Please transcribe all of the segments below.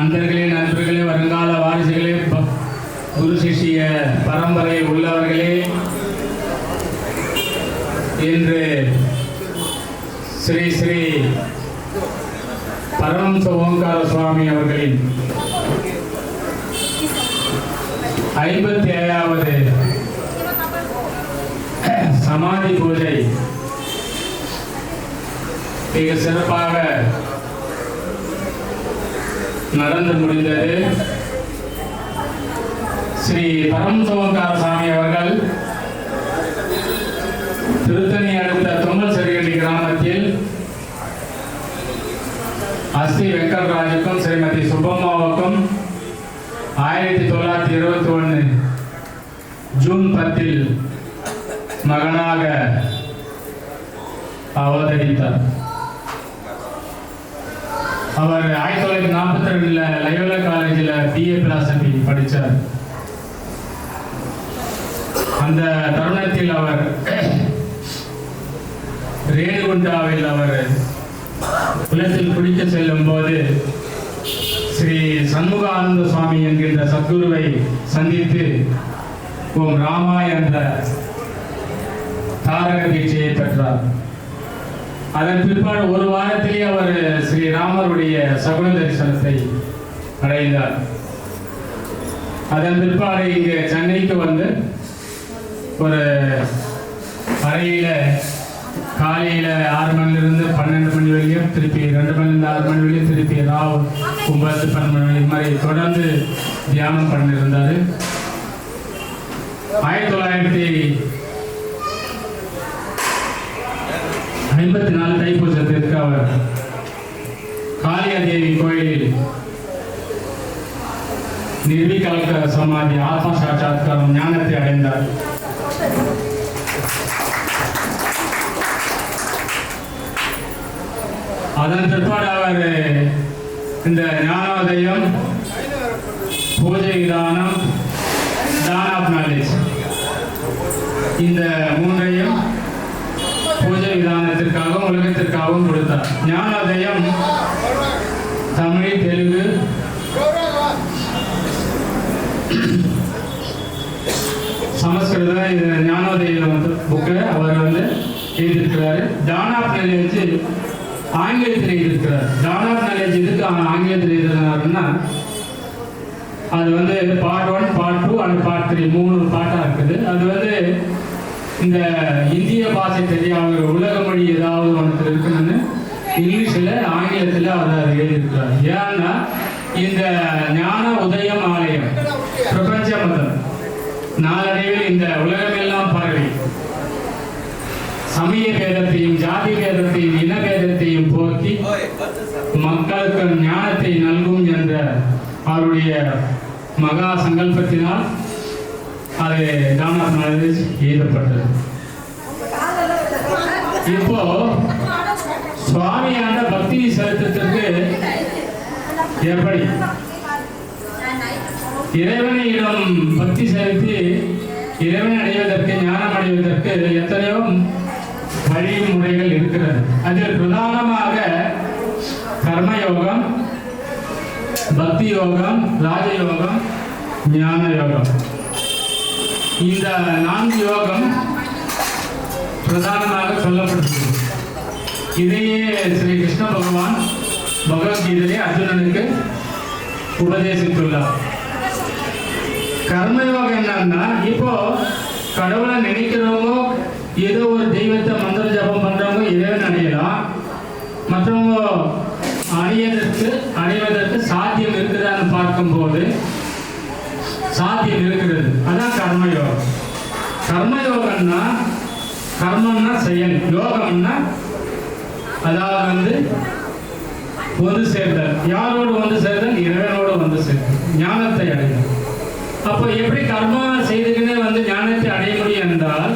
அந்தர்களே நண்பர்களே வருங்கால வாரிசுகளே குரு சிஷிய பரம்பரை உள்ளவர்களே இன்று ஸ்ரீ ஸ்ரீ பரமஹம்ச ஓங்கார சுவாமி அவர்களின் ஐம்பத்தி ஏழாவது சமாதி பூஜை மிக சிறப்பாக நடந்து முடிந்தது. ஸ்ரீ பரமசோங்கார சாமி அவர்கள் திருத்தணி அடுத்த தொங்கல் செடிகண்டி கிராமத்தில் அஸ்தி வெங்கட்ராஜுக்கும் ஸ்ரீமதி சுப்பம்மாவுக்கும் ஆயிரத்தி தொள்ளாயிரத்தி இருபத்தி ஒன்று ஜூன் பத்தில் மகனாக அவதரித்தார். அவர் ஆயிரத்தி தொள்ளாயிரத்தி நாற்பத்தி ரெண்டுல லயோலா காலேஜில் பிஏ பிலாசபி படித்தார் அந்த தருணத்தில் அவர் ரேணுகுண்டாவில் அவர் குளத்தில் குளிக்க செல்லும் போது ஸ்ரீ சண்முகானந்த சுவாமி என்கின்ற சத்குருவை சந்தித்து ஓம் ராமா என்ற தாரக தீட்சையை பெற்றார். அதன் பிற்பாடு ஒரு வாரத்திலே அவர் ஸ்ரீ ராமருடைய சகுன தரிசனத்தை அடைந்தார். அதன் பிற்பாடு இங்கு சென்னைக்கு வந்து ஒரு அறையில காலையில ஆறு மணிலிருந்து பன்னெண்டு மணி வரையும் திருப்பி ரெண்டு மணிலிருந்து ஆறு மணி வரையும் திருப்பி ராவ் ஒன்பது பன்னெண்டு மணி மாதிரி தொடர்ந்து தியானம் பண்ணியிருந்தார் ஆயிரத்தி தொள்ளாயிரத்தி ஐம்பத்தி நாலு தைப்பூசத்திற்கு அவர் காளியாதேவி கோயிலில் நிர்விகல்க சமாதி ஆத்ம சாட்சாத்காரம் ஞானத்தை அடைந்தார். அதன் பிற்பாடு அவர் இந்த ஞானோதயம் பூஜை விதானம் தான் ஆஃப் நாலேஜ் இந்த மூன்று உலகத்திற்காகவும் கொடுத்தார். ஞானோதயம் தமிழ் தெலுங்கு சமஸ்கிருத ஞானோதய வந்து புக்கு அவர் வந்து எழுதியிருக்கிறாரு. டான் ஆஃப் நாலேஜ் ஆங்கிலத்தில் எழுதியிருக்கிறார். டான் ஆஃப் நாலேஜ் எதுக்கு அவன் ஆங்கிலத்தில் எழுதுனாருன்னா அது வந்து part one part two and part three மூணு பாட்டாக இருக்குது. அது வந்து இந்த இந்திய பாஷை தெரியாத உலக மொழி ஏதாவது ஒன்று இருக்கணும்னு இங்கிலீஷில் ஆங்கிலத்தில் அவர் அதை எழுதியிருக்கிறார். ஏன்னா இந்த ஞான உதயம் ஆலயம் பிரபஞ்ச மதம் நாளடைவில் இந்த உலகமெல்லாம் பரவி. சமய பேதத்தையும் ஜாதி பேதத்தையும் இன பேதத்தையும் போக்கி மக்களுக்கு ஞானத்தை நல்கும் என்ற அவருடைய மகா சங்கல்பத்தினால் அது டானார் எழுதப்பட்டது. இப்போ சுவாமியான பக்தி செலுத்தத்திற்கு எப்படி? இறைவனிடம் பக்தி செலுத்தி இறைவனை அடைவதற்கு ஞானம் அடைவதற்கு எத்தனையோ வழிமுறைகள் இருக்கிறது. அதில் பிரதானமாக கர்மயோகம் பக்தி யோகம் ராஜயோகம் ஞான யோகம். இந்த நான்கு யோகம் பிரதானமாக சொல்லப்படுகிறது. இதையே ஸ்ரீ கிருஷ்ண பகவான் பகவத்கீதையை அர்ஜுனனுக்கு உபதேசித்துள்ளார். கர்மயோகம் என்னன்னா இப்போ கடவுளை நினைக்கிறவங்க ஏதோ ஒரு தெய்வத்தை மந்திர ஜபம் பண்றவங்க இறைவன் அடையலாம் மற்றவங்க அடையதற்கு அடைவதற்கு சாத்தியம் இருக்குதான்னு பார்க்கும்போது சாத்தியம் இருக்கிறது அதான் கர்மயோகம் கர்மயோகம்னா கர்மம்னா செயல் யோகம்னா அதாவது வந்து ஒன்று சேர்தல் யாரோடு ஒன்று சேர்தல் இறைவனோடு ஒன்று சேர்தல் ஞானத்தை அடைதல் அப்போ எப்படி கர்மா செய்துக்கினே வந்து ஞானத்தை அடைய முடியும் என்றால்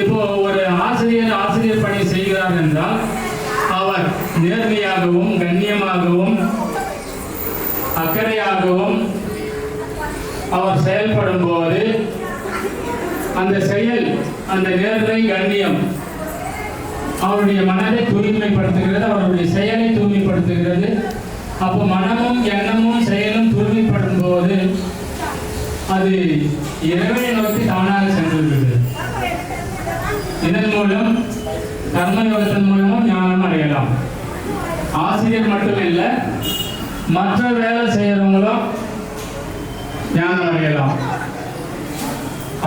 இப்போ ஒரு ஆசிரியர் ஆசிரியர் பணி செய்கிறார் என்றால் அவர் நேர்மையாகவும் கண்ணியமாகவும் அக்கறையாகவும் அவர் செயல்படும் போது அந்த செயல் அந்த நேர்மை கண்ணியம் அவருடைய மனதை தூய்மைப்படுத்துகிறது அவருடைய செயலை தூய்மைப்படுத்துகிறது. அப்போ மனமும் எண்ணமும் செயலும் தூய்மைப்படும் போது அது இறைவனை நோக்கி தானாக சென்றுவிடுது இதன் மூலம் கர்மயோகத்தின் மூலமும் ஞானம் அடையலாம். ஆசிரியர் மட்டும் இல்லை மற்ற வேலை செய்யறவங்களும் ஞானம் அடையலாம்.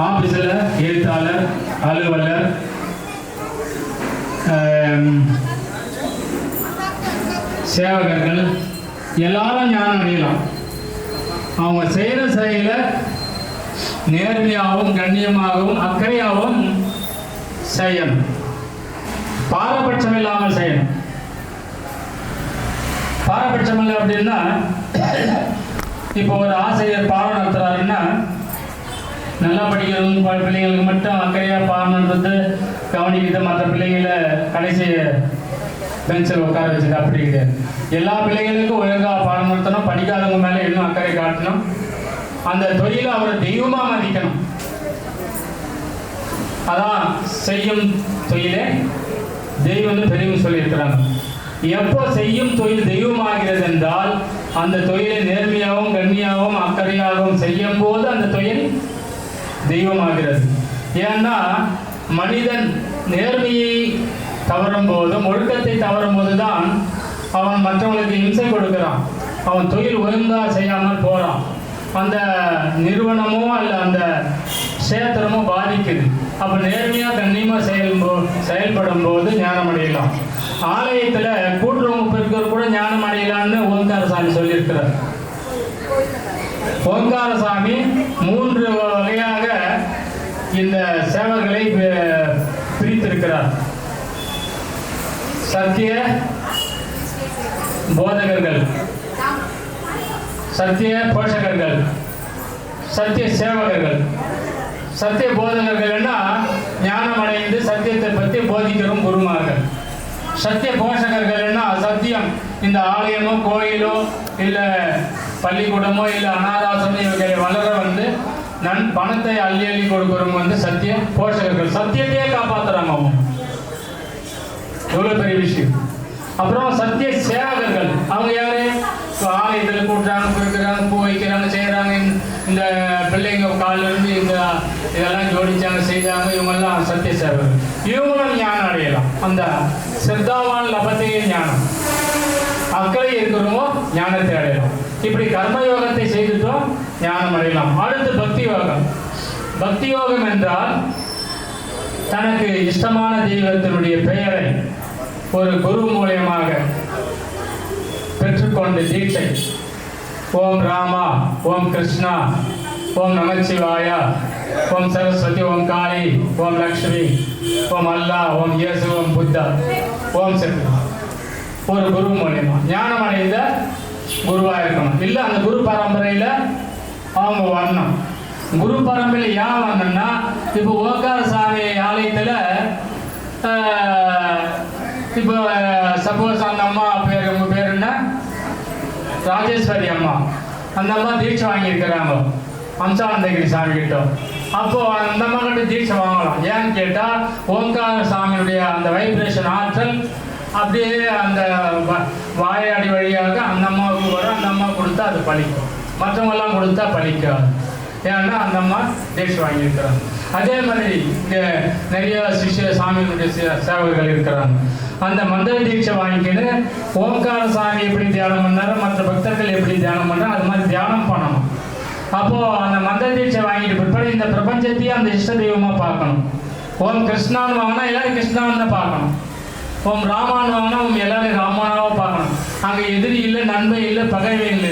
ஆபீஸில் எழுத்தாளர் அலுவலர் சேவகர்கள் எல்லாரும் ஞானம் அடையலாம். அவங்க செய்கிற செயலை நேர்மையாகவும் கண்ணியமாகவும் அக்கறையாகவும் செய்யணும். பாரபட்சம் இல்லாமல் செய்யணும். பாரபட்சம் இல்லை அப்படின்னா இப்போ ஒரு ஆசிரியர் பாடம் நடத்துறாருன்னா நல்லா படிக்கிறது ப- பிள்ளைங்களுக்கு மட்டும் அக்கறையாக பாடம் நடத்துறது கவனிக்கிறது மற்ற பிள்ளைங்களை கடைசி பெஞ்சில் உட்கார வச்சது அப்படி கிடையாது. எல்லா பிள்ளைகளுக்கும் ஒழுங்காக படிக்காதவங்க அக்கறை காட்டணும். அந்த தொழிலை அவரை தெய்வமா மதிக்கணும். அதான் செய்யும் தொழிலே தெய்வம்னு பெரியவங்க சொல்லியிருக்கிறாங்க. எப்போ செய்யும் தொழில் தெய்வமாகிறது என்றால் அந்த தொழிலை நேர்மையாகவும் கண்ணியாகவும் அக்கறையாகவும் செய்யும் போது அந்த தொழில் தெய்வமாகிறது. ஏன்னா மனிதன் நேர்மையை தவறும் போதும் ஒழுக்கத்தை தவறும் போதுதான் அவன் மற்றவங்களுக்கு இம்சை கொடுக்கிறான். அவன் தொழில் ஒழுங்காக செய்யாமல் போகிறான் அந்த நிறுவனமோ அல்ல அந்த சேத்திரமோ பாதிக்குது. அப்போ நேர்மையாக கண்ணியமாக செயல்போ செயல்படும் போது ஞானம் அடையலாம் ஆலயத்தில் கூட்டுறவு பெருக்கர் கூட ஞானம் அடையலாம்னு ஓங்காரசாமி சொல்லியிருக்கிறார். ஓங்காரசாமி மூன்று வகையாக இந்த சேவர்களை பிரித்திருக்கிறார். சத்திய சத்திய போஷகர்கள் சத்திய சேவகர்கள். சத்திய போதகர்கள்னா ஞானம் அடைந்து சத்தியத்தை பற்றி போதிக்கிறோம் குருமார்கள். சத்திய போஷகர்கள்னா சத்தியம் இந்த ஆலயமோ கோயிலோ இல்லை பள்ளிக்கூடமோ இல்லை அனாதாசமோ இவர்களை வளர வந்து நன் பணத்தை அள்ளி அள்ளி கொடுக்குறவங்க வந்து சத்திய போஷகர்கள். சத்தியத்தையே காப்பாத்துறாங்க அவங்க. எவ்வளோ பெரிய விஷயம். அப்புறம் சத்திய சேவகர்கள். அவங்க யாரு? ஆலயத்தில் கூட்டுறாங்க கொடுக்குறாங்க பூ வைக்கிறாங்க செய்கிறாங்க இந்த பிள்ளைங்க காலிலிருந்து இந்த இதெல்லாம் ஜோடிச்சாங்க செய்தாங்க. இவங்கெல்லாம் சத்திய சேவகர்கள் இவங்களும் ஞானம் அடையலாம். அந்த சித்தாவான் லபத்தையே ஞானம். அக்கறை இருக்கிறவங்க ஞானத்தை அடையலாம். இப்படி கர்மயோகத்தை செய்துட்டோம் ஞானம் அடையலாம். அடுத்து பக்தி யோகம். பக்தி யோகம் என்றால் தனக்கு இஷ்டமான தெய்வத்தினுடைய பெயரை ஒரு குரு மூலியமாக பெற்றுக்கொண்டு தீட்சை. ஓம் ராமா ஓம் கிருஷ்ணா ஓம் நமச்சிவாயா ஓம் சரஸ்வதி ஓம் காளி ஓம் லக்ஷ்மி ஓம் அல்லா ஓம் இயேசு ஓம் புத்தா ஓம் சக்தி ஒரு குரு மூலியமா. ஞானம் அடைந்த குருவாக இருக்கணும். இல்லை அந்த குரு பரம்பரையில் அவங்க வரணும். குரு பரம்பரையில் ஏன் வரணும்னா இப்போ ஓக்கார சாமி ஆலயத்தில் இப்போ சப்போஸ் அந்த அம்மா பேர் உங்க பேர் என்ன ராஜேஸ்வரி அம்மா. அந்த அம்மா தீட்சை வாங்கியிருக்கிறாங்க. அம்சானந்தகிரி சாமி கிட்ட அப்போ அந்த அம்மா கிட்ட தீட்சை வாங்கலாம். ஏன்னு கேட்டால் ஓம்கார சாமியுடைய அந்த வைப்ரேஷன் ஆற்றல் அப்படியே அந்த வ- வாயாடி வழியாக அந்த அம்மாவுக்கு வரும். அந்த அம்மா கொடுத்தா அது பழிக்கும். மற்றவங்கெல்லாம் கொடுத்தா பழிக்காது. ஏன்னா அந்த அம்மா தீட்சை வாங்கியிருக்கிறாங்க. அதே மாதிரி இங்கே நிறைய சிஷ்ய சாமியினுடைய சே- சேவகர்கள் இருக்கிறாங்க. அந்த மந்திர தீட்சை வாங்கிக்கின்னு ஓம்கார சாமி எப்படி தியானம் பண்ணாரோ மற்ற பக்தர்கள் எப்படி தியானம் பண்ணுறோம் அது மாதிரி தியானம் பண்ணணும். அப்போது அந்த மந்திர தீட்சை வாங்கிட்டு பிற்பாடு இந்த பிரபஞ்சத்தையே அந்த இஷ்ட தெய்வமாக பார்க்கணும். ஓம் கிருஷ்ணான்னு வாங்கினா எல்லாரும் கிருஷ்ணான்னு தான் பார்க்கணும். ஓம் ராமான்னு வாங்கினா ஓம் எல்லாரும் ராமானாவா பார்க்கணும். அங்கே எதிரி இல்லை நன்மை இல்லை பகைமை இல்லை.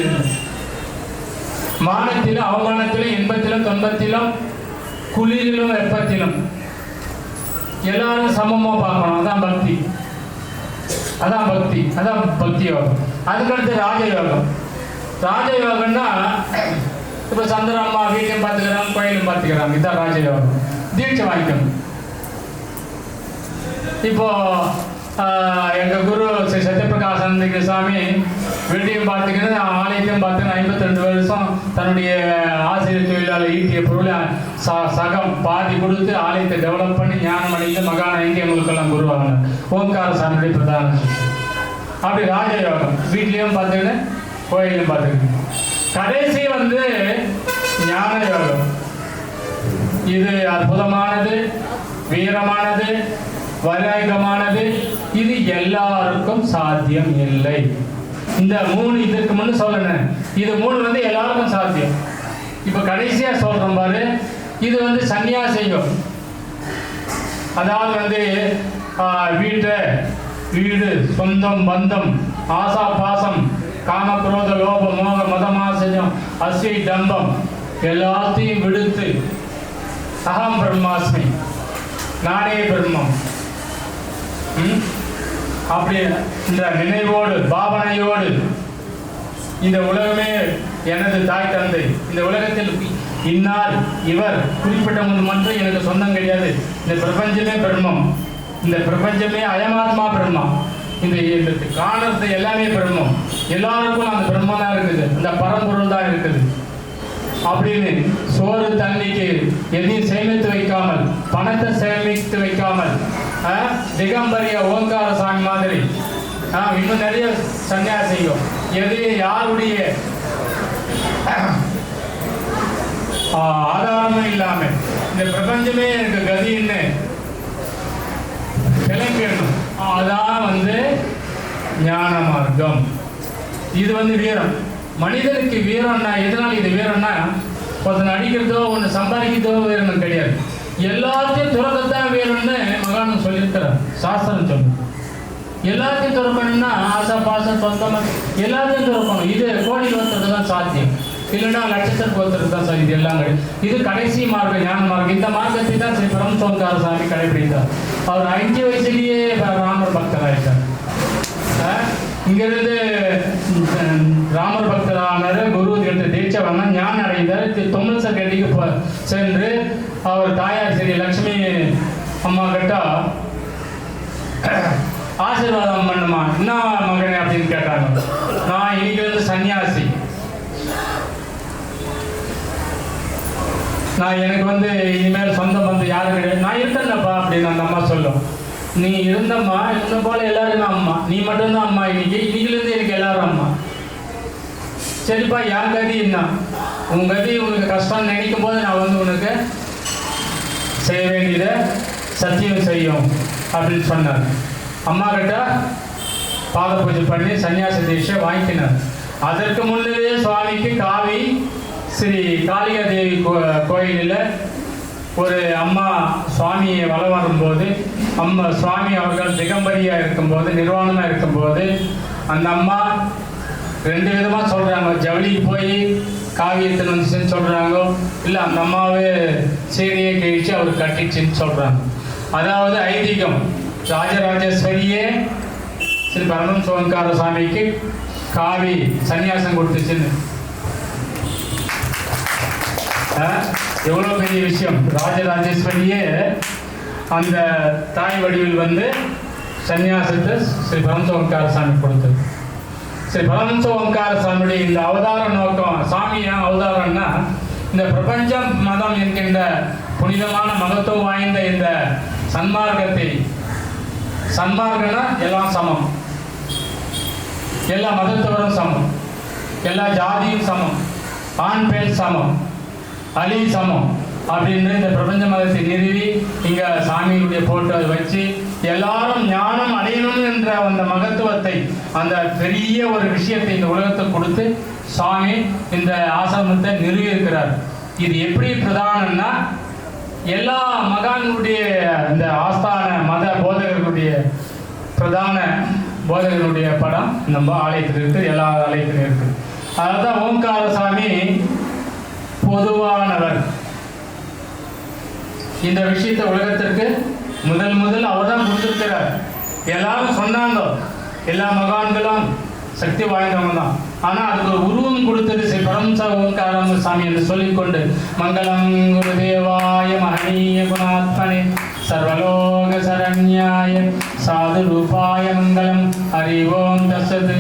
மானத்திலும் அவமானத்திலும் இன்பத்திலும் துன்பத்திலும் குளிரிலும் வெப்பத்திலும் எல்லாரும் சமமாக பார்க்கணும். அதான் பக்தி. அதான் பக்தி. அதான் பக்தி யோகம் அதுக்கடுத்து ராஜயோகம். ராஜயோகம்னா இப்போ சந்திரம்மா வீட்டையும் பார்த்துக்கிறாங்க கோயிலும் பார்த்துக்கிறாங்க. இதான் ராஜயோகம். தீட்சை வாங்கிக்கணும். இப்போ எங்கள் குரு ஸ்ரீ சத்யபிரகாசந்திக சாமி வெள்ளியும் பார்த்துக்கிறது ஆலயத்தையும் பார்த்து ஐம்பத்தி ரெண்டு வருஷம் தன்னுடைய ஆசிரியர் தொழிலாளர் ஈட்டிய பொருளை ச- சகம் பாதி கொடுத்து ஆலயத்தை டெவலப் பண்ணி ஞானம் அடைந்து மகாநாயகி எங்களுக்கெல்லாம் குருவாங்க ஓம்கார சாமியுடைய பிரதான அப்படி ராஜயோகம். வீட்லேயும் பார்த்துக்கிட்டு கோயிலையும் பார்த்துக்கிட்டு. கடைசி வந்து ஞான யோகம் இது அற்புதமானது வீரமானது வைராகிகமானது இது எல்லாருக்கும் சாத்தியம் இல்லை. இந்த மூணு இதற்கு முன்னு சொல்லணும் இது மூணு வந்து எல்லாருக்கும் சாத்தியம். இப்போ கடைசியா சொல்றோம் பாரு. இது வந்து சன்னியாசிகம் அதாவது வந்து வீட்டை வீடு சொந்தம் பந்தம் ஆசா பாசம் காமக்ரோத லோப மோக மதமாசயம் அஸ்வி டம்பம் எல்லாத்தையும் விடுத்து அகம் பிரம்மாஸ்மி நானே பிரம்மம். ம்? அப்படி இந்த நினைவோடு பாவனையோடு இந்த உலகமே எனது தாய் தந்தை. இந்த உலகத்தில் இன்னார் இவர் குறிப்பிட்ட மட்டும் எனக்கு சொந்தம் கிடையாது. இந்த பிரபஞ்சமே பிரம்மம். இந்த பிரபஞ்சமே அயமாத்மா பிரம்மம். இந்த இந்த காணறது எல்லாமே பிரம்மம். எல்லாருக்கும் அந்த பிரம்மம் தான் இருக்குது. அந்த பரம்பொருள் தான் இருக்குது. அப்படின்னு சோறு தண்ணிக்கு எதையும் சேமித்து வைக்காமல் பணத்தை சேமித்து வைக்காமல் திகம்பரிய ஓங்கார சாமி மாதிரி. ஆ, இன்னும் நிறைய சன்னியாசியும் எது யாருடைய? ஆதாரமும் இல்லாம இந்த பிரபஞ்சமே எனக்கு கதின்னு கிளம்பிடணும் அதான் வந்து ஞான மார்க்கம். இது வந்து வீரம். மனிதனுக்கு வீரம்னா எதனால் இது வீரம்னா ஒருத்தன் அடிக்கிறதோ ஒன்று சம்பாதிக்கிறதோ வீரம் கிடையாது. எல்லாத்தையும் துறக்கத்தான் வேணும்னு மகானம் சொல்லியிருக்கிறார். சாஸ்திரம் சொல்லு எல்லாத்தையும் துறக்கணும்னா ஆசை பாசம் சொந்தம் எல்லாத்தையும் துறக்கணும். இது கோடியில் ஒருத்தருக்கு தான் சாத்தியம். இல்லைன்னா லட்சத்திற்கு ஒருத்தருக்கு தான் சார் இது எல்லாம் கிடையாது. இது கடைசி மார்க்கம் ஞான மார்க்கம். இந்த மார்க்கத்தை தான் ஸ்ரீ பரமசோங்கார சாமி கடைபிடித்தார். அவர் அஞ்சு வயசுலயே ராமர் பக்தராயிட்டார். இங்கிருந்து ராமர் பக்தரானார் குரு எடுத்து தீட்சை வாங்க ஞானம் அடைந்தார். தொம்மல் தொமிழ்ச சென்று அவர் தாயார் அம்மா கேட்டால் ஆசீர்வாதம் பண்ணுமா? என்ன மகனே அப்படின்னு கேட்டாங்க. நான் இன்னைக்கு வந்து சன்னியாசி. நான் எனக்கு வந்து இனிமேல் சொந்தம் வந்து யாரும் கிடையாது. நான் இருந்தேன்ப்பா அப்படின்னு அந்த அம்மா சொல்லும். நீ இருந்தம்மா இருந்த போல எல்லாருமே அம்மா. நீ மட்டும்தான் அம்மா இன்னைக்கு. இன்னைக்குலேருந்து எனக்கு எல்லாரும் அம்மா. சரிப்பா யார் கதி என்ன? உன் கதி உனக்கு கஷ்டம்னு நினைக்கும் போது நான் வந்து உனக்கு செய்ய வேண்டியதை சத்தியம் செய்யும் அப்படின்னு சொன்னார். அம்மா கிட்ட பாத பூஜை பண்ணி சன்னியாச தீட்சை வாங்கினார். அதற்கு முன்னரே சுவாமிக்கு காவி ஸ்ரீ காளிகா தேவி கோ- கோயிலில் ஒரு அம்மா சுவாமியை வலம் வரும்போது அம்மா சுவாமி அவர்கள் திகம்பரியாக இருக்கும்போது நிர்வாணமாக இருக்கும்போது அந்த அம்மா ரெண்டு விதமாக சொல்கிறாங்க ஜவுளிக்கு போய் காவியத்தில் வந்துச்சுன்னு சொல்கிறாங்க இல்லை அந்த அம்மாவே சீரையை கழிச்சு அவர் கட்டிச்சுன்னு சொல்கிறாங்க அதாவது ஐதீகம். ராஜராஜேஸ்வரியே ஸ்ரீ பரமன் சோங்கார சாமிக்கு காவி சன்னியாசம் கொடுத்துச்சுன்னு. எவ்வளோ பெரிய விஷயம். ராஜராஜேஸ்வரியே அந்த தாய் வடிவில் வந்து சன்னியாசத்தை ஸ்ரீ பரமச ஓங்கார சாமி கொடுத்தது. ஸ்ரீ பரமச ஓங்கார சாமியுடைய இந்த அவதார நோக்கம் சாமி ஏன் அவதாரம்னா இந்த பிரபஞ்சம் மதம் என்கின்ற புனிதமான மகத்துவம் வாய்ந்த இந்த சன்மார்க்கத்தை சன்மார்க்கம்னா எல்லாம் சமம். எல்லா மதத்தவரும் சமம். எல்லா ஜாதியும் சமம். ஆண் பெண் சமம். அலி சமம். அப்படின்னு இந்த பிரபஞ்ச மதத்தை நிறுவி இங்க சாமியுடைய போட்டோ அதை வச்சு எல்லாரும் ஞானம் அடையணும் என்ற அந்த மகத்துவத்தை அந்த பெரிய ஒரு விஷயத்தை இந்த உலகத்தை கொடுத்து சாமி இந்த ஆசிரமத்தை நிறுவி இருக்கிறார். இது எப்படி பிரதானம்னா எல்லா மகான்களுடைய இந்த ஆஸ்தான மத போதகர்களுடைய பிரதான போதகர்களுடைய படம் நம்ம ஆலயத்தில் இருக்கு எல்லா ஆலயத்திலும் இருக்கு. அதான் ஓம்கார சாமி பொதுவானவர். இந்த விஷயத்தை உலகத்திற்கு முதல் முதல் அவர் தான் கொடுத்திருக்கிறார். எல்லாரும் சொன்னாங்க. எல்லா மகான்களும் சக்தி வாய்ந்தவங்க தான் ஆனால் அதுக்கு ஒரு உருவம் கொடுத்தது ஸ்ரீ பரமச ஓங்காரம் சாமி என்று சொல்லிக்கொண்டு மங்களம் குருதேவாய மகனீய குணாத்மனே சர்வலோக சரண்யாய சாது ரூபாய மங்களம். ஹரி ஓம் தசது